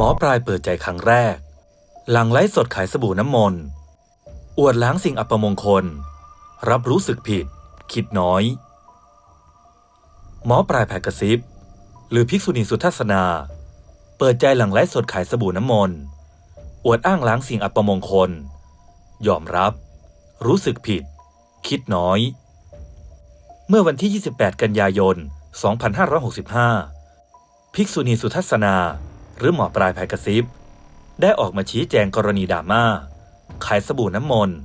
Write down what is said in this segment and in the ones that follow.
หมอปลายเปิดใจครั้งแรก หลังไลฟ์สดขายสบู่น้ำมนต์ อวดล้างสิ่งอัปมงคล รับรู้สึกผิด คิดน้อย หมอปลายแผกกระซิบ หรือภิกษุณีสุทัศนา เปิดใจหลังไลฟ์สดขายสบู่น้ำมนต์ อวดอ้างล้างสิ่งอัปมงคล ยอมรับ รู้สึกผิด คิดน้อย เมื่อวันที่ 28 กันยายน 2565 ภิกษุณีสุทัศนา หรือหมอปลายภายกระซิบ ได้ออกมาชี้แจงกรณีดราม่า ขายสบู่น้ำมนต์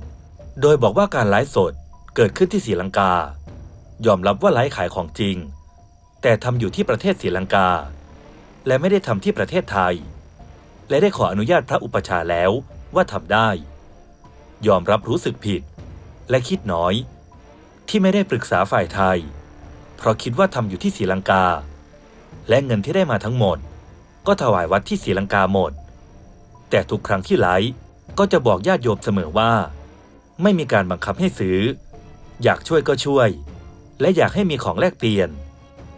โดยบอกว่าการไลฟ์สดเกิดขึ้นที่ศรีลังกา ยอมรับว่าไลฟ์ขายของจริง แต่ทำอยู่ที่ประเทศศรีลังกา และไม่ได้ทำที่ประเทศไทย และได้ขออนุญาตพระอุปชาแล้วว่าทำได้ ยอมรับรู้สึกผิด และคิดน้อย ที่ไม่ได้ปรึกษาฝ่ายไทย เพราะคิดว่าทำอยู่ที่ศรีลังกา และเงินที่ได้มาทั้งหมด ก็ถวายวัดที่ศรีลังกาหมด แต่ทุกครั้งที่ไลฟ์ก็จะบอกญาติโยมเสมอว่า ไม่มีการบังคับให้ซื้อ อยากช่วยก็ช่วย และอยากให้มีของแลกเปลี่ยน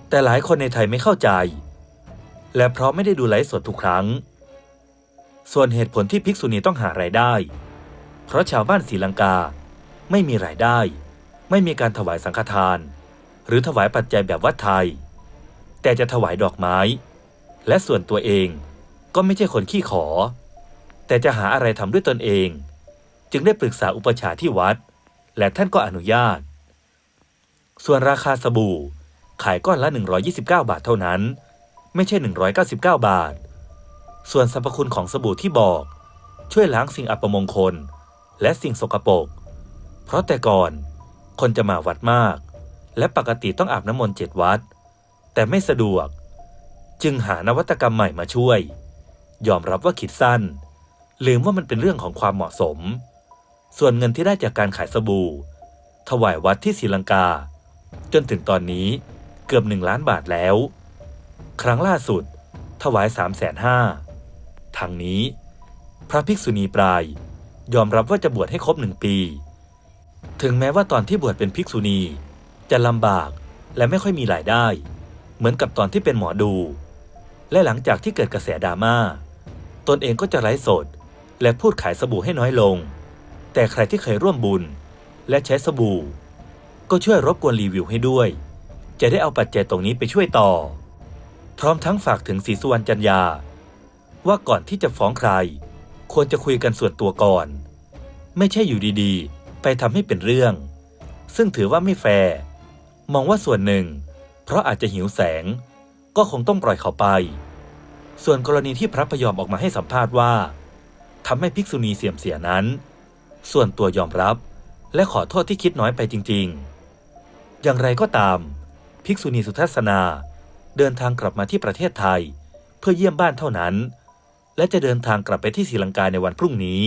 แต่หลายคนในไทยไม่เข้าใจ และเพราะไม่ได้ดูไลฟ์สดทุกครั้ง ส่วนเหตุผลที่ภิกษุณีต้องหารายได้ เพราะชาวบ้านศรีลังกาไม่มีรายได้ ไม่มีการถวายสังฆทาน หรือถวายปัจจัยแบบวัดไทย แต่จะถวายดอกไม้ และส่วนตัวเองก็ไม่ใช่คนขี้ขอ แต่จะหาอะไรทำด้วยตนเอง จึงได้ปรึกษาอุปชาที่วัด และท่านก็อนุญาต ส่วนราคาสบู่ขายก้อนละ 129 บาทเท่านั้น ไม่ใช่ 199 บาท ส่วนสรรพคุณของสบู่ที่บอก ช่วยล้างสิ่งอัปมงคล และสิ่งสกปรกเพราะแต่ก่อนคนจะมาวัดมาก และปกติต้องอาบน้ำมนต์เจ็ดวัด แต่ไม่สะดวก จึงหานวัตกรรมใหม่มาช่วย ยอมรับว่าคิดสั้น ลืมว่ามันเป็นเรื่องของความเหมาะสม ส่วนเงินที่ได้จากการขายสบู่ ถวายวัดที่ศรีลังกา จนถึงตอนนี้เกือบหนึ่งล้านบาทแล้ว ครั้งล่าสุด ถวายสามแสนห้าทางนี้ พระภิกษุณีปลาย ยอมรับว่าจะบวชให้ครบหนึ่งปี ถึงแม้ว่าตอนที่บวชเป็นภิกษุณี จะลำบากและไม่ค่อยมีรายได้ เหมือนกับตอนที่เป็นหมอดู และหลังจากที่เกิดกระแสดราม่าตนเองก็จะไร้สด และพูดขายสบู่ให้น้อยลง แต่ใครที่เคยร่วมบุญ และใช้สบู่ ก็ช่วยรบกวนรีวิวให้ด้วย จะได้เอาปัจจัยตรงนี้ไปช่วยต่อ พร้อมทั้งฝากถึงศรีสุวรรณจันยา ว่าก่อนที่จะฟ้องใคร ควรจะคุยกันส่วนตัวก่อน ไม่ใช่อยู่ดีๆ ไปทำให้เป็นเรื่อง ซึ่งถือว่าไม่แฟร์มองว่าส่วนหนึ่ง เพราะอาจจะหิวแสง ก็คงต้องปล่อยเขาไป ส่วนกรณีที่พระพยอมออกมาให้สัมภาษณ์ว่าทำให้ภิกษุณีเสื่อมเสียนั้น ส่วนตัวยอมรับและขอโทษที่คิดน้อยไปจริง ๆ อย่างไรก็ตาม ภิกษุณีสุทัศนาเดินทางกลับมาที่ประเทศไทย เพื่อเยี่ยมบ้านเท่านั้น และจะเดินทางกลับไปที่ศรีลังกาในวันพรุ่งนี้